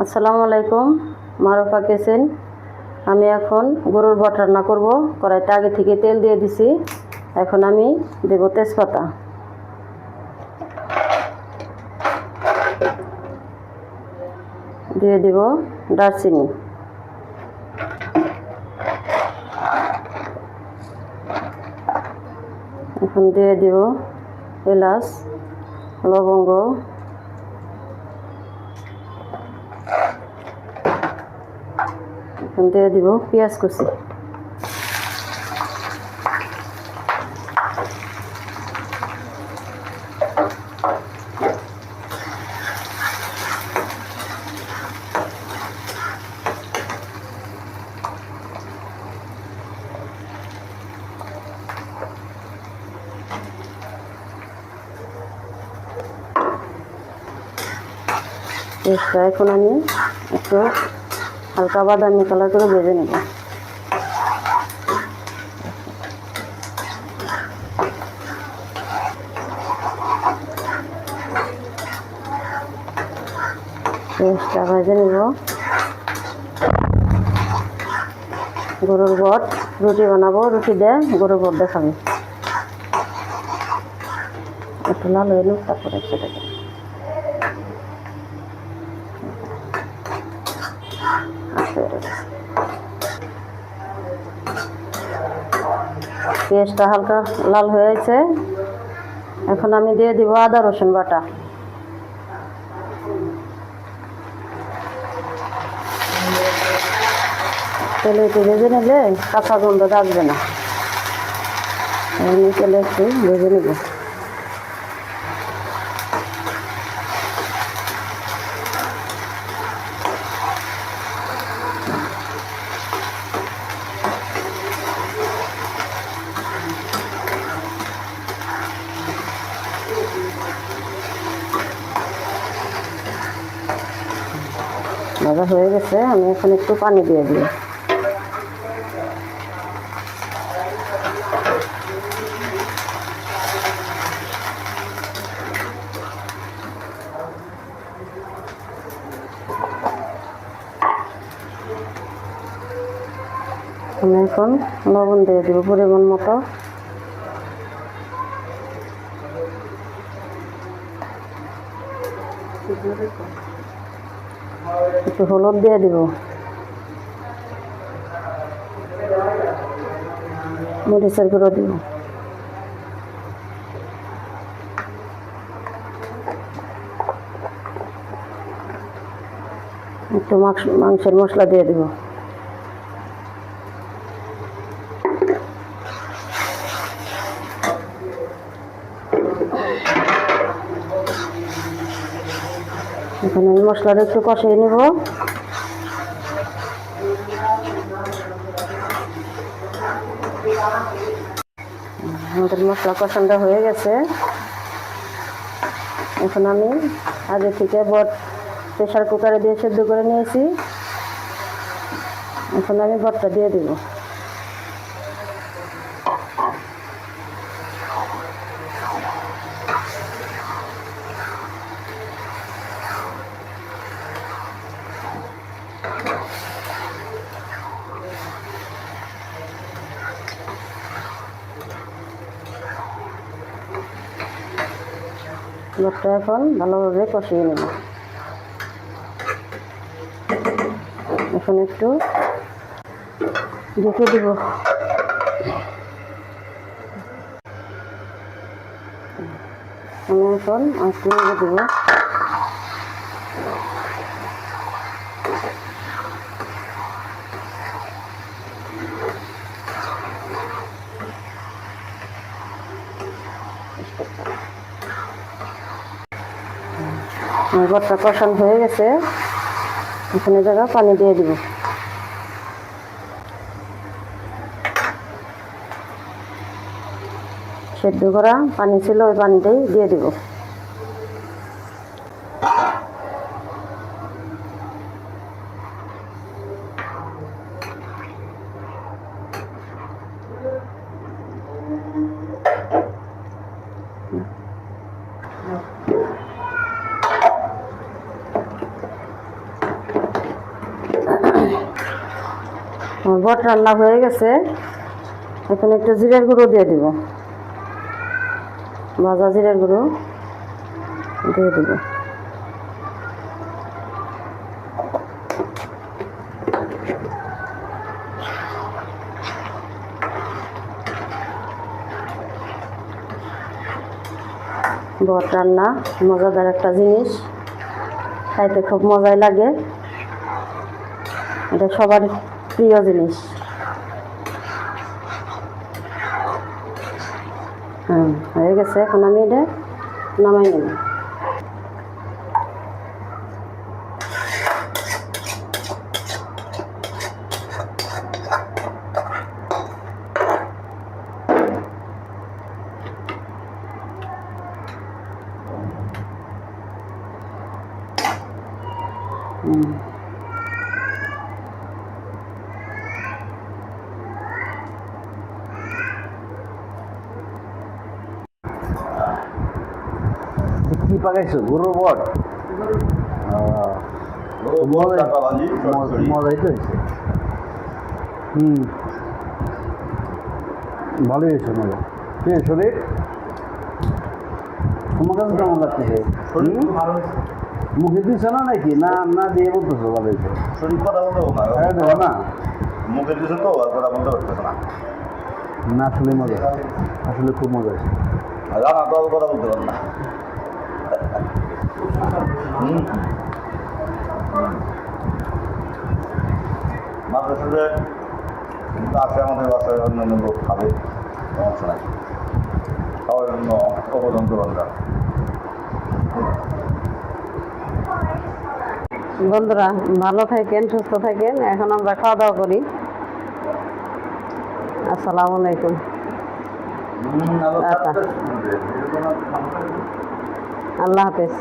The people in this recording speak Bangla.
আসসালামু আলাইকুম। মারুফা কেসেন আমি এখন গরুর বট রান্না করব। কড়াইতে আগে থেকে তেল দিয়ে দিছি। এখন আমি দেব তেজপাতা। দিয়ে দেব দারচিনি। এখন দিয়ে দেব এলাচ, লবঙ্গ এখন দিয়ে দিব পেঁয়াজ কুচি। এখন আমি একটু হালকা বাদামি কালার করে ভেজে নেব। পেঁয়াজটা ভেজে নেব। গরুর বট, রুটি বানাবো, রুটি দিয়ে গরুর বট দেখাবে। একটু লাল হয়ে নিক, তারপরে সেটা দেব। আস্তে করে দেব। পেঁয়াজটা হালকা লাল হয়েছে এখন আমি দিয়ে দিব আদা রসুন বাটা। তেলে একটু ভেজে নিলে কাঁচা গন্ধ থাকবে না। তেলে একটু ভেজে নেব। ভাজা হয়ে গেছে, আমি এখন একটু পানি দিয়ে দিই। আমি এখন লবণ দিয়ে দিব পরিমাণ মতো। একটু হলুদ দিয়ে দিব। মরিচের গুঁড়ো দিব। একটু মাংস- মাংসের মশলা দিয়ে দিব। এখানে আমি মশলাটা একটু কষিয়ে নিব। আমাদের মশলা কষানটা হয়ে গেছে। এখন আমি আগে থেকে বট প্রেশার কুকারে দিয়ে সেদ্ধ করে নিয়েছি। এখন আমি বটটা দিয়ে দিব। বটটা এখন ভালোভাবে কষিয়ে নেব। এখন একটু ঢেকে দিব। আমি এখন একটু দেব। আমার কষান হয়ে গেছে। এখানে জায়গা, পানি দিয়ে দিব। সেদ্ধ করা পানি ছিল, ওই পানিটাই দিয়ে দিব। বট রান্না হয়ে গেছে। এখন একটু জিরের গুঁড়ো দিয়ে দিব। ভাজা জিরের গুঁড়ো দিয়ে দিব। বট রান্না, মজাদার একটা জিনিস। খাইতে খুব মজাই লাগে। এটা সবার প্রিয় জিনিস হুম হয়ে গেছে এখন আমি এটা নামাই নেব হুম কি পাকাইছো? গরুর বট মজাই তো হয়েছে হুম ভালোই হয়েছে মজা কে শরীর তোমার কাছে কেমন লাগতেছে মুখে দিচ্ছ না নাকি? না না দিয়ে বলতেছো ভালো হয়েছে শরীর কথা বলতে না। মুখে দিয়েছে তো আর কথা বলতে পারতেছে না। না আসলে মজা। আসলে খুব মজা আর তো কথা বলতে পারে না। মাঝে সাথে আছে আমাদের বাসায় অন্যান্য লোক খাবে সমস্যা নাই। খাওয়ার জন্য অবদান বন্ধুরা ভালো থাকেন সুস্থ থাকেন। এখন আমরা খাওয়া দাওয়া করি। আসসালামু আলাইকুম। আল্লাহ হাফেজ।